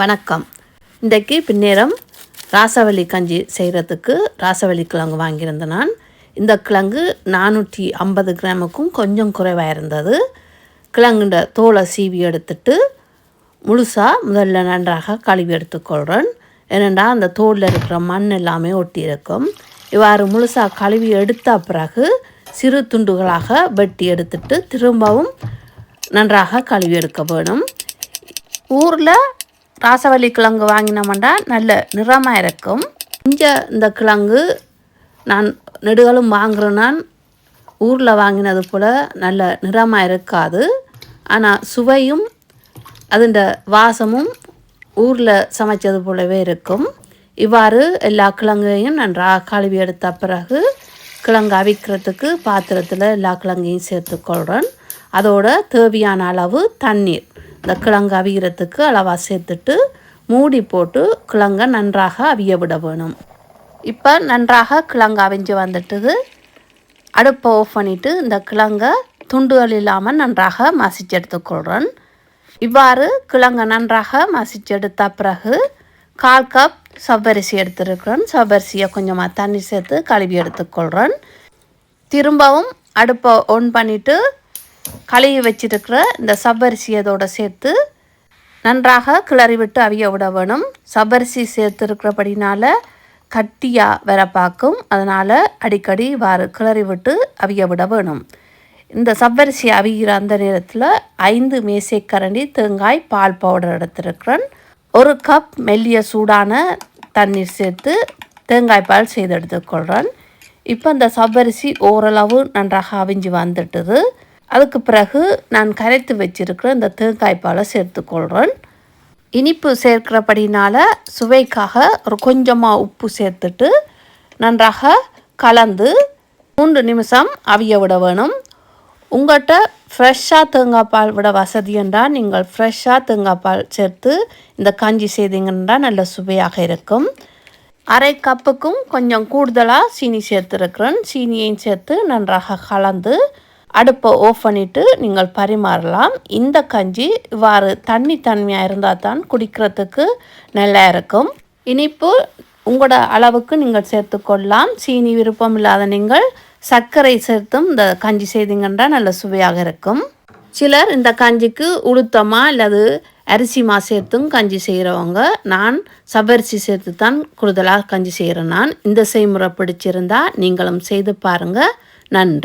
வணக்கம். இன்றைக்கு பின்னேரம் ராசவள்ளி கஞ்சி செய்கிறதுக்கு ராசவள்ளி கிழங்கு வாங்கியிருந்தேன் நான். இந்த கிழங்கு நானூற்றி ஐம்பது கிராமுக்கும் கொஞ்சம் குறைவாக இருந்தது கிழங்குண்ட தோலை சீவி எடுத்துட்டு முழுசாக முதல்ல நன்றாக கழுவி எடுத்துக்கொள்கிறேன் ஏனெண்டா அந்த தோலில் இருக்கிற மண் எல்லாமே ஒட்டி இருக்கும் இவ்வாறு முழுசாக கழுவி எடுத்த பிறகு சிறு துண்டுகளாக வெட்டி எடுத்துட்டு திரும்பவும் நன்றாக கழுவி எடுக்க வேணும். ஊரில் ராசவள்ளி கிழங்கு வாங்கினோம்னா நல்ல நிறமாக இருக்கும். இங்கே இந்த கிழங்கு நான் நெடுகளும் வாங்குகிறேன் நான். ஊரில் வாங்கினது போல் நல்ல நிறமாக இருக்காது. ஆனால் சுவையும் அதுண்ட வாசமும் ஊரில் சமைச்சது போலவே இருக்கும். இவ்வாறு எல்லா கிழங்கையும் நான் ரா கழுவி எடுத்த பிறகு கிழங்கு அவிக்கிறதுக்கு பாத்திரத்தில் எல்லா கிழங்கையும் சேர்த்துக்கொள்கிறேன் அதோட தேவையான அளவு தண்ணீர். இந்த கிழங்கு அவிகிறதுக்கு அளவாக சேர்த்துட்டு மூடி போட்டு கிழங்கை நன்றாக அவிய விட வேணும். இப்போ நன்றாக கிழங்கு அவிஞ்சு வந்துட்டுது. அடுப்பை ஆஃப் பண்ணிவிட்டு இந்த கிழங்கை துண்டுகள் இல்லாமல் நன்றாக மசிச்சு எடுத்துக்கொள்கிறேன் இவ்வாறு கிழங்கை நன்றாக மசிச்சு எடுத்த பிறகு கால் கப் சவ்வரிசி எடுத்துருக்கிறேன் சவ்வரிசியை கொஞ்சமாக தண்ணி சேர்த்து கழுவி எடுத்துக்கொள்கிறேன் திரும்பவும் அடுப்பை ஒன் பண்ணிவிட்டு கழுவி வச்சிருக்கிற இந்த சவ்வரிசி அதோடு சேர்த்து நன்றாக கிளறி விட்டு அவிய விட வேணும். சவ்வரிசி சேர்த்துருக்கிறபடினால கட்டியாக வர பார்க்கும் அதனால் அடிக்கடி வாறு கிளறி விட்டு அவிய விட வேணும். இந்த சவ்வரிசி அவிகிற அந்த நேரத்தில் ஐந்து மேசைக்கரண்டி தேங்காய் பால் பவுடர் எடுத்திருக்கிறேன். ஒரு கப் மெல்லிய சூடான தண்ணீர் சேர்த்து தேங்காய் பால் செய்து எடுத்துக்கொள்கிறேன் இப்போ இந்த சவ்வரிசி ஓரளவு நன்றாக அவிஞ்சு வந்துட்டுது. அதுக்கு பிறகு நான் கரைத்து வச்சிருக்கிற இந்த தேங்காய் பாலை சேர்த்துக்கொள்கிறேன் இனிப்பு சேர்க்கிறபடினால் சுவைக்காக ஒரு கொஞ்சமாக உப்பு சேர்த்துட்டு நன்றாக கலந்து மூன்று நிமிஷம் அவிய விட வேணும். உங்கள்கிட்ட ஃப்ரெஷ்ஷாக தேங்காய் பால் விட வசதி என்றால் நீங்கள் ஃப்ரெஷ்ஷாக தேங்காய் பால் சேர்த்து இந்த கஞ்சி செய்தீங்கன்னா நல்ல சுவையாக இருக்கும். அரை கப்புக்கும் கொஞ்சம் கூடுதலாக சீனி சேர்த்துருக்கிறேன். சீனியையும் சேர்த்து நன்றாக கலந்து அடுப்பை ஆஃப் பண்ணிவிட்டு நீங்கள் பரிமாறலாம். இந்த கஞ்சி இவ்வாறு தண்ணி தன்மையாக இருந்தால் தான் குடிக்கிறதுக்கு நல்லா இருக்கும். இனிப்பு உங்களோட அளவுக்கு நீங்கள் சேர்த்துக்கொள்ளலாம் சீனி விருப்பம் இல்லாத நீங்கள் சர்க்கரை சேர்த்தும் இந்த கஞ்சி செய்தீங்கன்னா நல்ல சுவையாக இருக்கும். சிலர் இந்த கஞ்சிக்கு உளுத்தமா அல்லது அரிசிமா சேர்த்தும் கஞ்சி செய்கிறவங்க நான் சபரிசி சேர்த்து தான் கூடுதலாக கஞ்சி செய்கிறேன் நான். இந்த செய்முறை பிடிச்சிருந்தா நீங்களும் செய்து பாருங்கள் நன்றி.